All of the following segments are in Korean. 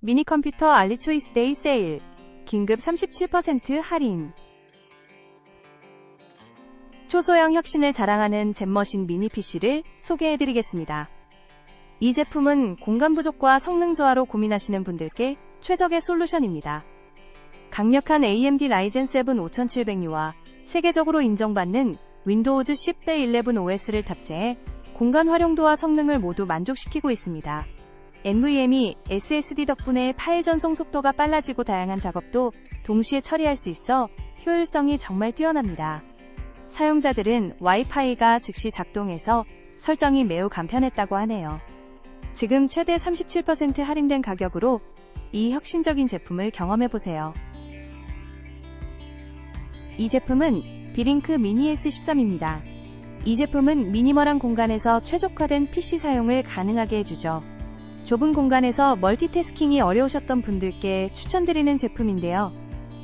미니 컴퓨터 알리초이스 데이 세일. 긴급 37% 할인. 초소형 혁신을 자랑하는 잼머신 미니 PC를 소개해드리겠습니다. 이 제품은 공간 부족과 성능 저하로 고민하시는 분들께 최적의 솔루션입니다. 강력한 AMD 라이젠 7 5700U와 세계적으로 인정받는 윈도우즈 10대 11 OS를 탑재해 공간 활용도와 성능을 모두 만족시키고 있습니다. NVMe SSD 덕분에 파일 전송 속도가 빨라지고 다양한 작업도 동시에 처리할 수 있어 효율성이 정말 뛰어납니다. 사용자들은 와이파이가 즉시 작동해서 설정이 매우 간편했다고 하네요. 지금 최대 37% 할인된 가격으로 이 혁신적인 제품을 경험해보세요. 이 제품은 비링크 미니 S13입니다. 이 제품은 미니멀한 공간에서 최적화된 PC 사용을 가능하게 해주죠. 좁은 공간에서 멀티태스킹이 어려우셨던 분들께 추천드리는 제품인데요.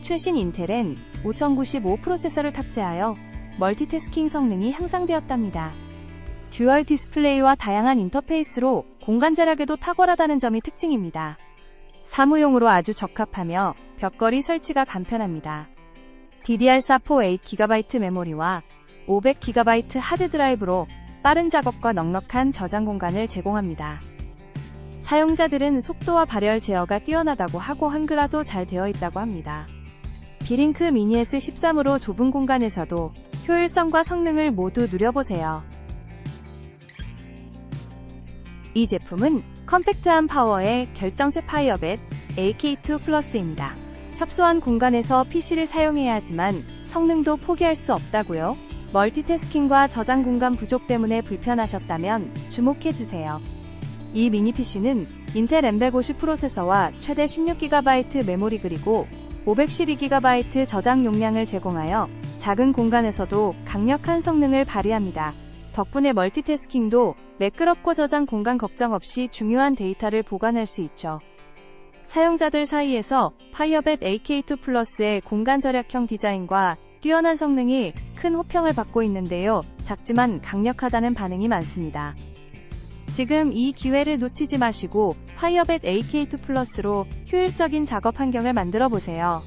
최신 인텔엔 5095 프로세서를 탑재하여 멀티태스킹 성능이 향상되었답니다. 듀얼 디스플레이와 다양한 인터페이스로 공간 절약에도 탁월하다는 점이 특징입니다. 사무용으로 아주 적합하며 벽걸이 설치가 간편합니다. DDR4 8GB 메모리와 500GB 하드 드라이브로 빠른 작업과 넉넉한 저장 공간을 제공합니다. 사용자들은 속도와 발열 제어가 뛰어나다고 하고 한글화도 잘 되어 있다고 합니다. 비링크 미니 S13으로 좁은 공간에서도 효율성과 성능을 모두 누려보세요. 이 제품은 컴팩트한 파워의 결정체 파이어벳 AK2 플러스입니다. 협소한 공간에서 PC를 사용해야 하지만 성능도 포기할 수 없다고요? 멀티태스킹과 저장 공간 부족 때문에 불편하셨다면 주목해주세요. 이 미니 PC는 인텔 M150 프로세서와 최대 16GB 메모리 그리고 512GB 저장 용량을 제공하여 작은 공간에서도 강력한 성능을 발휘합니다. 덕분에 멀티태스킹도 매끄럽고 저장 공간 걱정 없이 중요한 데이터를 보관할 수 있죠. 사용자들 사이에서 파이어벳 AK2 플러스의 공간 절약형 디자인과 뛰어난 성능이 큰 호평을 받고 있는데요. 작지만 강력하다는 반응이 많습니다. 지금 이 기회를 놓치지 마시고 파이어벳 AK2 플러스로 효율적인 작업 환경을 만들어 보세요.